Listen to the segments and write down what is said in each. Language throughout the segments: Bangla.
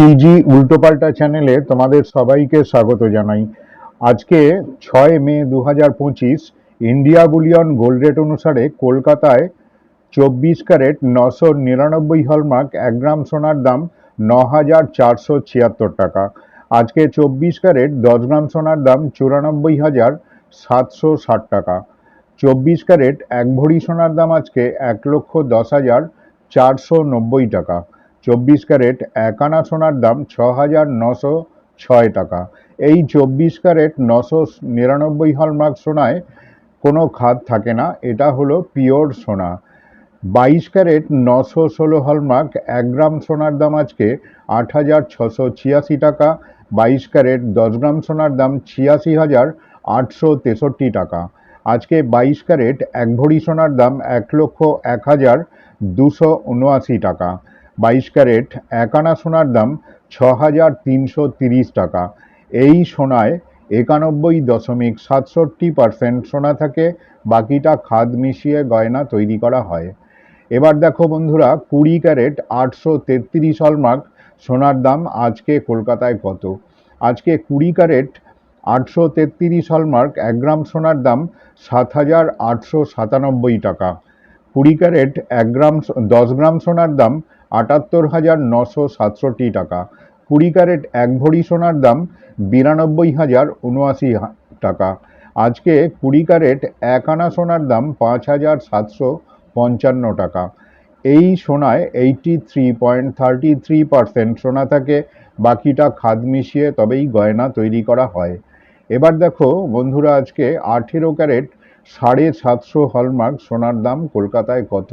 সিজি উল্টোপাল্টা চ্যানেলে তোমাদের সবাইকে স্বাগত জানাই। আজকে ছয় মে দু হাজার পঁচিশ, ইন্ডিয়া বুলিয়ন গোল্ড রেট অনুসারে কলকাতায় চব্বিশ ক্যারেট নশো নিরানব্বই হলমার্ক, এক গ্রাম সোনার দাম ন হাজার চারশো ছিয়াত্তর টাকা। আজকে চব্বিশ ক্যারেট দশ গ্রাম সোনার দাম চুরানব্বই হাজার সাতশো ষাট টাকা। চব্বিশ ক্যারেট এক ভরি সোনার দাম আজকে এক লক্ষ দশ হাজার চারশো নব্বই টাকা। চব্বিশ ক্যারেট এক আনা সোনার দাম ছ হাজার নশো ছয় টাকা। এই চব্বিশ ক্যারেট নশো নিরানব্বই হলমার্ক সোনায় কোনো খাদ থাকে না, এটা হলো পিওর সোনা। বাইশ ক্যারেট নশো ষোলো হলমার্ক, এক গ্রাম সোনার দাম আজকে আট হাজার ছশো ছিয়াশি টাকা। বাইশ ক্যারেট দশ গ্রাম সোনার দাম ছিয়াশি হাজার আটশো তেষট্টি টাকা। আজকে বাইশ ক্যারেট এক ভরি সোনার দাম এক লক্ষ এক হাজার দুশো উনআশি টাকা। বাইশ ক্যারেট এক আনা সোনার দাম ছ হাজার তিনশো তিরিশ টাকা। এই সোনায় একানব্বই দশমিক সাতষট্টি পারসেন্ট সোনা থাকে, বাকিটা খাদ মিশিয়ে গয়না তৈরি করা হয়। এবার দেখো বন্ধুরা, কুড়ি ক্যারেট, আটশো তেত্রিশ হলমার্ক, সোনার দাম আজকে কলকাতায় কত? আজকে কুড়ি ক্যারেট, আটশো তেত্রিশ হলমার্ক, এক গ্রাম সোনার দাম সাত হাজার আটশো সাতানব্বই টাকা। কুড়ি ক্যারেট, এক গ্রাম দশ গ্রাম সোনার দাম আটাত্তর হাজার নশো সাতষট্টি টাকা। কুড়ি ক্যারেট, এক ভরি সোনার দাম বিরানব্বই হাজার উনআশি টাকা। আজকে কুড়ি ক্যারেট, এক আনা সোনার দাম পাঁচ হাজার সাতশো পঞ্চান্ন টাকা। এই সোনায় eighty three point thirty three percent সোনা থাকে, বাকিটা খাদ মিশিয়ে তবেই গয়না তৈরি করা হয়। এবার দেখো বন্ধুরা, আজকে আঠেরো ক্যারেট সাড়ে সাতশো হলমার্ক সোনার দাম কলকাতায় কত?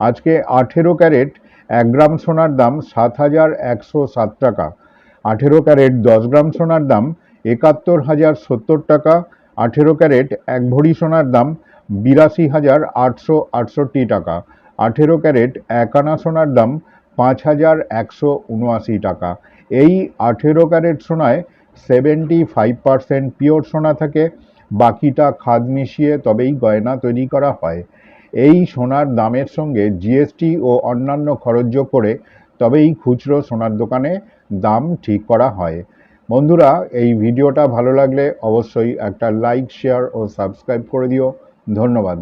আজকে আঠেরো ক্যারেট, এক গ্রাম সোনার দাম সাত হাজার একশো সাত টাকা। আঠেরো ক্যারেট, দশ গ্রাম সোনার দাম একাত্তর হাজার সত্তর টাকা। আঠেরো ক্যারেট, এক ভরি সোনার দাম বিরাশি হাজার আটশো আটষট্টি টাকা। আঠেরো ক্যারেট, এক আনা সোনার দাম পাঁচ হাজার একশো উনআশি টাকা। এই আঠেরো ক্যারেট সোনায় সেভেন্টি ফাইভ পার্সেন্ট পিওর সোনা থাকে। বাকিটা খাদ মিশিয়ে তবেই গয়না তৈরি করা হয়। এই সোনার দামের সঙ্গে জিএসটি ও অন্যান্য খরচ যোগ করে তবেই খুচরো সোনার দোকানে দাম ঠিক করা হয়। বন্ধুরা, এই ভিডিওটা ভালো লাগলে অবশ্যই একটা লাইক, শেয়ার ও সাবস্ক্রাইব করে দিও। ধন্যবাদ।